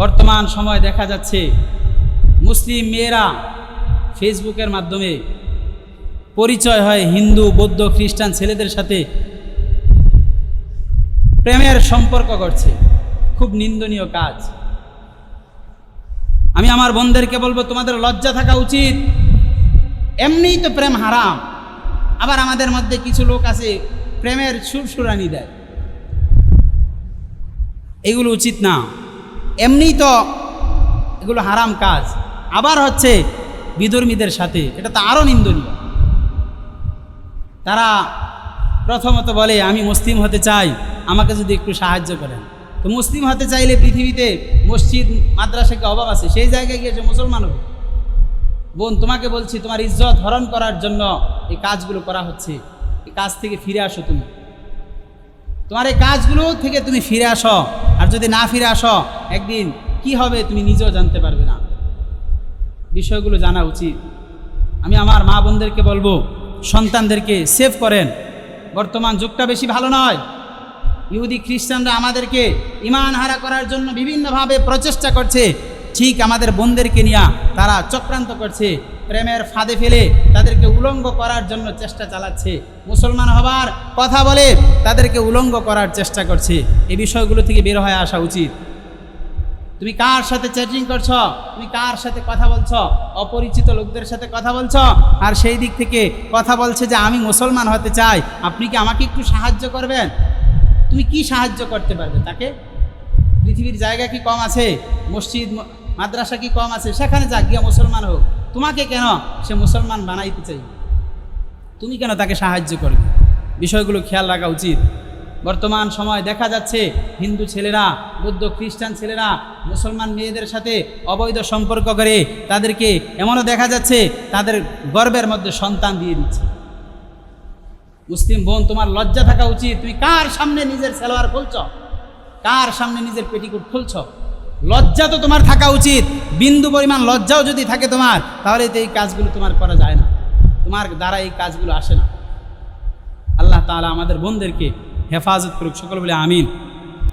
বর্তমান সময় দেখা যাচ্ছে মুসলিম মেয়েরা ফেসবুকের মাধ্যমে পরিচয় হয় হিন্দু, বৌদ্ধ, খ্রিস্টান ছেলেদের সাথে। প্রেমের সম্পর্ক করছে খুব নিন্দনীয় কাজ। আমি আমার বোনদেরকে বলব, তোমাদের লজ্জা থাকা উচিত। এমনিই তো প্রেম হারাম। আবার আমাদের মধ্যে কিছু লোক আছে, প্রেমের সুরসুরানি দেয়। এগুলো উচিত না। এমনিই তো এগুলো হারাম কাজ। আবার হচ্ছে বিধর্মীদের সাথে, এটা তো আরও নিন্দনীয়। তারা প্রথমত বলে, আমি মুসলিম হতে চাই, আমাকে যদি একটু সাহায্য করেন। তো মুসলিম হতে চাইলে পৃথিবীতে মসজিদ মাদ্রাসাকে অভাব আছে? সেই জায়গায় গিয়েছে মুসলমান হবে। বোন, তোমাকে বলছি, তোমার ইজ্জত হরণ করার জন্য এই কাজগুলো করা হচ্ছে। এই কাজ থেকে ফিরে আসো তুমি। তোমার এই কাজগুলো থেকে তুমি ফিরে আসো। যদি না ফিরে আসো, একদিন কি হবে তুমি নিজেও জানতে পারবে না। বিষয়গুলো জানা উচিত। আমি আমার মা বোনদেরকে বলব, সন্তানদেরকে সেভ করেন। বর্তমান যুগটা বেশি ভালো নয়। ইহুদি খ্রিস্টানরা আমাদেরকে ইমান হারা করার জন্য বিভিন্নভাবে প্রচেষ্টা করছে। ঠিক আমাদের বোনদেরকে নিয়ে তারা চক্রান্ত করছে। প্রেমের ফাঁদে ফেলে তাদেরকে উলঙ্গ করার জন্য চেষ্টা চালাচ্ছে। মুসলমান হবার কথা বলে তাদেরকে উলঙ্গ করার চেষ্টা করছে। এই বিষয়গুলো থেকে বের হয়ে আসা উচিত। তুমি কার সাথে চ্যাটিং করছ? তুমি কার সাথে কথা বলছো? অপরিচিত লোকদের সাথে কথা বলছো? আর সেই দিক থেকে কথা বলছে যে আমি মুসলমান হতে চাই। আপনি কি আমাকে একটু সাহায্য করবেন? তুমি কি সাহায্য করতে পারবে তাকে? পৃথিবীর জায়গা কি কম আছে? মসজিদ মাদ্রাসা কি কম আছে? সেখানে যাক, গিয়া মুসলমান হোক। তোমাকে কেন সে মুসলমান বানাইতে চাই তুমি কেন তাকে সাহায্য করবে? বিষয়গুলো খেয়াল রাখা উচিত। বর্তমান সময় দেখা যাচ্ছে হিন্দু ছেলেরা, বৌদ্ধ খ্রিস্টান ছেলেরা, মুসলমান মেয়েদের সাথে অবৈধ সম্পর্ক করে তাদেরকে এমনও দেখা যাচ্ছে তাদের গর্বের মধ্যে সন্তান দিয়ে দিচ্ছে। মুসলিম বোন, তোমার লজ্জা থাকা উচিত। তুমি কার সামনে নিজের সেলোয়ার খুলছ? কার সামনে নিজের পেটিকুট খুলছ? লজ্জা তো তোমার থাকা উচিত। বিন্দু পরিমাণ লজ্জাও যদি থাকে তোমার, তাহলে তো এই কাজগুলো তোমার করা যায় না। তোমার দ্বারা এই কাজগুলো আসে না। আল্লাহ তালা আমাদের বোনদেরকে হেফাজত করুক। সকল বলে আমিন।